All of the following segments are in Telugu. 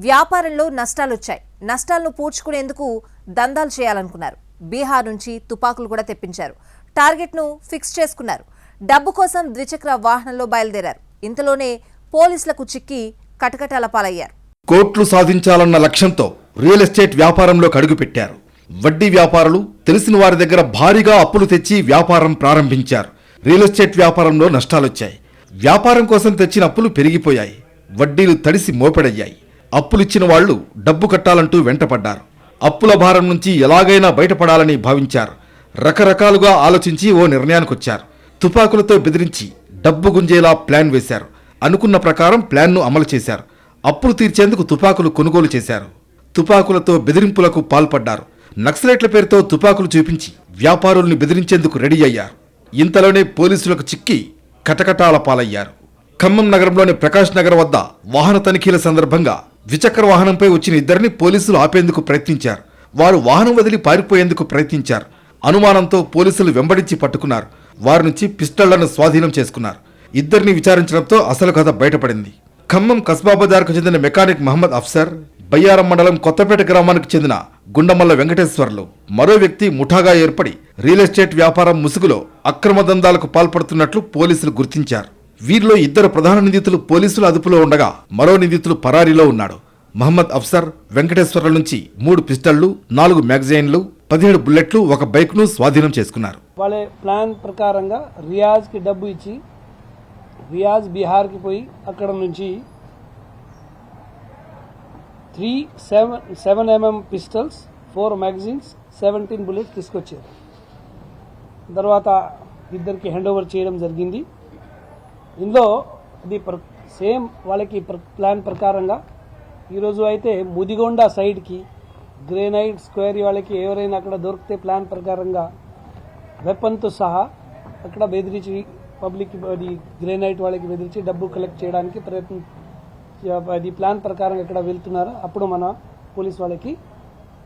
వ్యాపారంలో నష్టాలొచ్చాయి. నష్టాలను పూడ్చుకునేందుకు దందాలు చేయాలనుకున్నారు. బీహార్ నుంచి తుపాకులు కూడా తెప్పించారు. టార్గెట్ను ఫిక్స్ చేసుకున్నారు. డబ్బు కోసం ద్విచక్ర వాహనంలో బయలుదేరారు. ఇంతలోనే పోలీసులకు చిక్కి కటకటాల పాలయ్యారు. కోట్లు సాధించాలన్న లక్ష్యంతో రియల్ ఎస్టేట్ వ్యాపారంలోకి అడుగుపెట్టారు వడ్డీ వ్యాపారులు తెలిసిన వారి దగ్గర భారీగా అప్పులు తెచ్చి వ్యాపారం ప్రారంభించారు. రియల్ ఎస్టేట్ వ్యాపారంలో నష్టాలొచ్చాయి. వ్యాపారం కోసం తెచ్చిన అప్పులు పెరిగిపోయాయి. వడ్డీలు తడిసి మోపెడయ్యాయి. అప్పులిచ్చిన వాళ్ళు డబ్బు కట్టాలంటూ వెంటపడ్డారు. అప్పుల భారం నుంచి ఎలాగైనా బయటపడాలని భావించారు. రకరకాలుగా ఆలోచించి ఓ నిర్ణయానికొచ్చారు. తుపాకులతో బెదిరించి డబ్బు గుంజేలా ప్లాన్ వేశారు. అనుకున్న ప్రకారం ప్లాన్ను అమలు చేశారు. అప్పులు తీర్చేందుకు తుపాకులు కొనుగోలు చేశారు. తుపాకులతో బెదిరింపులకు పాల్పడ్డారు. నక్సలైట్ల పేరుతో తుపాకులు చూపించి వ్యాపారుల్ని బెదిరించేందుకు రెడీ అయ్యారు. ఇంతలోనే పోలీసులకు చిక్కి కటకటాల పాలయ్యారు. ఖమ్మం నగరంలోని ప్రకాష్ నగర్ వద్ద వాహన తనిఖీల సందర్భంగా ద్విచక్ర వాహనంపై వచ్చిన ఇద్దరిని పోలీసులు ఆపేందుకు ప్రయత్నించారు. వారు వాహనం వదిలి పారిపోయేందుకు ప్రయత్నించారు. అనుమానంతో పోలీసులు వెంబడించి పట్టుకున్నారు. వారి నుంచి పిస్టళ్ళను స్వాధీనం చేసుకున్నారు. ఇద్దరిని విచారించడంతో అసలు కథ బయటపడింది. ఖమ్మం కస్బాబజార్కు చెందిన మెకానిక్ మహమ్మద్ అఫ్సర్ బయ్యారం మండలం కొత్తపేట గ్రామానికి చెందిన గుండమల్ల వెంకటేశ్వర్లు మరో వ్యక్తి ముఠాగా ఏర్పడి రియల్ ఎస్టేట్ వ్యాపారం ముసుగులో అక్రమ దందాలకు పాల్పడుతున్నట్లు పోలీసులు గుర్తించారు. వీరిలో ఇద్దరు ప్రధాన నిందితులు పోలీసుల అదుపులో ఉండగా మరో నిందితులు పరారీలో ఉన్నాడు. మహమ్మద్ అఫ్సర్ వెంకటేశ్వర్ల నుంచి మూడు పిస్టళ్ళు నాలుగు మ్యాగజైన్లు పదిహేడు బుల్లెట్లు ఒక బైక్ను స్వాధీనం చేసుకున్నారు. వాళ్ళ ప్లాన్ ప్రకారంగా రియాజ్కి డబ్బు ఇచ్చి రియాజ్ బీహార్కి పోయి అక్కడ నుంచి three seven seven MM pistols four magazines seventeen bullets తీసుకొచ్చారు. తర్వాత ఇద్దరికి హ్యాండ్ ఓవర్ చేయడం జరిగింది. ఇందులో ఇది ప్ర- సేమ్ వాళ్ళకి ప్ర- ప్లాన్ ప్రకారంగా ఈరోజు అయితే ముదిగొండ సైడ్కి గ్రేనైట్ స్క్వేర్ వాళ్ళకి ఎవరైనా అక్కడ దొరికితే ప్లాన్ ప్రకారంగా వెపన్తో సహా అక్కడ బెదిరించి పబ్లిక్ అది గ్రేనైట్ వాళ్ళకి బెదిరించి డబ్బు కలెక్ట్ చేయడానికి ప్రయత్నం అది ప్లాన్ ప్రకారం ఎక్కడ వెళ్తున్నారో అప్పుడు మన పోలీస్ వాళ్ళకి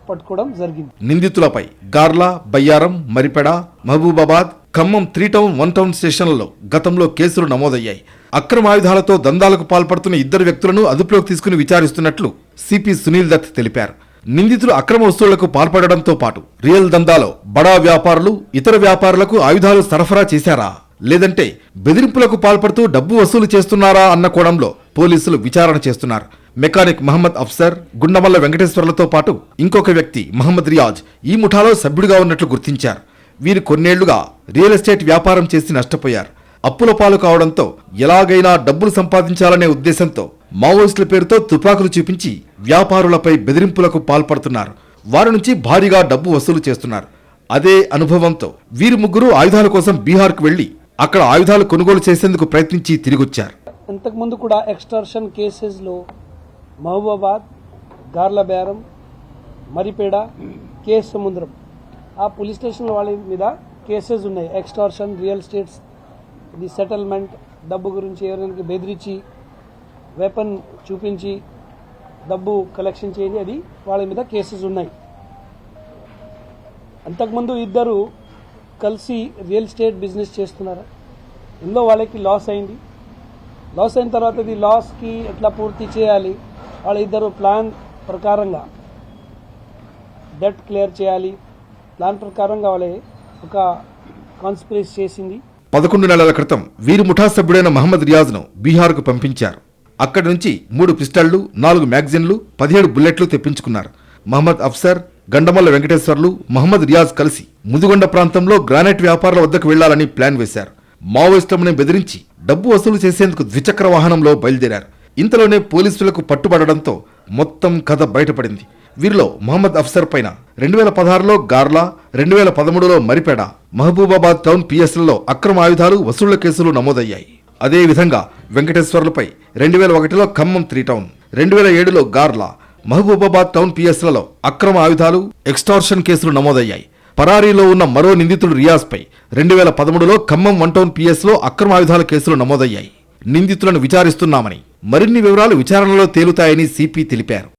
పట్టుకోవడం జరిగింది. నిందితులపై Garla Bayyaram Maripeda Mahabubabad Khammam three town one town స్టేషన్లలో గతంలో కేసులు నమోదయ్యాయి. అక్రమ ఆయుధాలతో దందాలకు పాల్పడుతున్న ఇద్దరు వ్యక్తులను అదుపులోకి తీసుకుని విచారిస్తున్నట్లు సిపి సునీల్ దత్ తెలిపారు. నిందితులు అక్రమ వస్తువులకు పాల్పడడంతో పాటు రియల్ దందాలో బడా వ్యాపారులు ఇతర వ్యాపారులకు ఆయుధాలు సరఫరా చేశారా? లేదంటే బెదిరింపులకు పాల్పడుతూ డబ్బు వసూలు చేస్తున్నారా అన్న కోణంలో పోలీసులు విచారణ చేస్తున్నారు. మెకానిక్ మహమ్మద్ అఫ్సర్ గుండమల్ల వెంకటేశ్వర్లతో పాటు ఇంకొక వ్యక్తి మహమ్మద్ రియాజ్ ఈ ముఠాలో సభ్యుడిగా ఉన్నట్లు గుర్తించారు. వీరు కొన్నేళ్ళుగా రియల్ ఎస్టేట్ వ్యాపారం చేసి నష్టపోయారు. అప్పుల పాలు కావడంతో ఎలాగైనా డబ్బులు సంపాదించాలనే ఉద్దేశంతో మావోయిస్టుల పేరుతో తుపాకులు చూపించి వ్యాపారులపై బెదిరింపులకు పాల్పడుతున్నారు. వారి నుంచి భారీగా డబ్బు వసూలు చేస్తున్నారు. అదే అనుభవంతో వీరు ముగ్గురు ఆయుధాల కోసం బీహార్కు వెళ్ళి అక్కడ ఆయుధాలు కొనుగోలు చేసేందుకు ప్రయత్నించి తిరిగొచ్చారు. ఇంతకుముందు కూడా ఎక్స్టర్షన్ కేసెస్లో మహబూబాబాద్ గార్ల బేరం మరిపేడ కేస్ సముద్రం ఆ పోలీస్ స్టేషన్ వాళ్ళ మీద కేసెస్ ఉన్నాయి. Extortion real estates the settlement డబ్బు గురించి ఎవరైనా బెదిరించి వెపన్ చూపించి డబ్బు కలెక్షన్ చేయండి. అది వాళ్ళ మీద కేసెస్ ఉన్నాయి. అంతకుముందు ఇద్దరు కలిసి రియల్ ఎస్టేట్ బిజినెస్ చేస్తున్నారు? ఇందులో వాళ్ళకి లాస్ అయింది? లాస్ అయిన తర్వాత ఇది లాస్కి ఎట్లా పూర్తి చేయాలి? వాళ్ళ ఇద్దరు ప్లాన్ ప్రకారంగా డెట్ క్లియర్ చేయాలి. దాని ప్రకారంగా వాళ్ళే ఒక కాన్స్పిరసీ చేసింది. పదకొండు నెలల క్రితం వీరి ముఠా సభ్యుడైన మహమ్మద్ రియాజ్ను బీహార్కు పంపించారు. అక్కడి నుంచి మూడు పిస్టళ్ళు నాలుగు మ్యాగజిన్లు పదిహేడు బుల్లెట్లు తెప్పించుకున్నారు. మహమ్మద్ అఫ్సర్ గండమల్ల వెంకటేశ్వర్లు మహమ్మద్ రియాజ్ కలిసి ముదిగొండ ప్రాంతంలో గ్రానైట్ వ్యాపారుల వద్దకు వెళ్ళాలని ప్లాన్ వేశారు. మావోయిస్టులను బెదిరించి డబ్బు వసూలు చేసేందుకు ద్విచక్ర వాహనంలో బయలుదేరారు. ఇంతలోనే పోలీసులకు పట్టుబడడంతో మొత్తం కథ బయటపడింది. వీరిలో మహమ్మద్ అఫ్సర్ పైన రెండు వేల పదహారులో గార్లా రెండు వేల పదమూడులో మరిపేడ మహబూబాబాద్ టౌన్ పిఎస్లలో అక్రమ ఆయుధాలు వసూళ్ళ కేసులు నమోదయ్యాయి. అదేవిధంగా వెంకటేశ్వర్లపై రెండు వేల ఒకటిలో ఖమ్మం త్రీ టౌన్ రెండు వేల ఏడులో గార్లా మహబూబాబాద్ టౌన్ పిఎస్లలో అక్రమ ఆయుధాలు ఎక్స్టార్షన్ కేసులు నమోదయ్యాయి. పరారీలో ఉన్న మరో నిందితుడు రియాజ్పై రెండు వేల పదమూడులో ఖమ్మం వన్ టౌన్ పిఎస్లో అక్రమ ఆయుధాల కేసులు నమోదయ్యాయి. నిందితులను విచారిస్తున్నామని మరిన్ని వివరాలు విచారణలో తేలుతాయని సిపి తెలిపారు.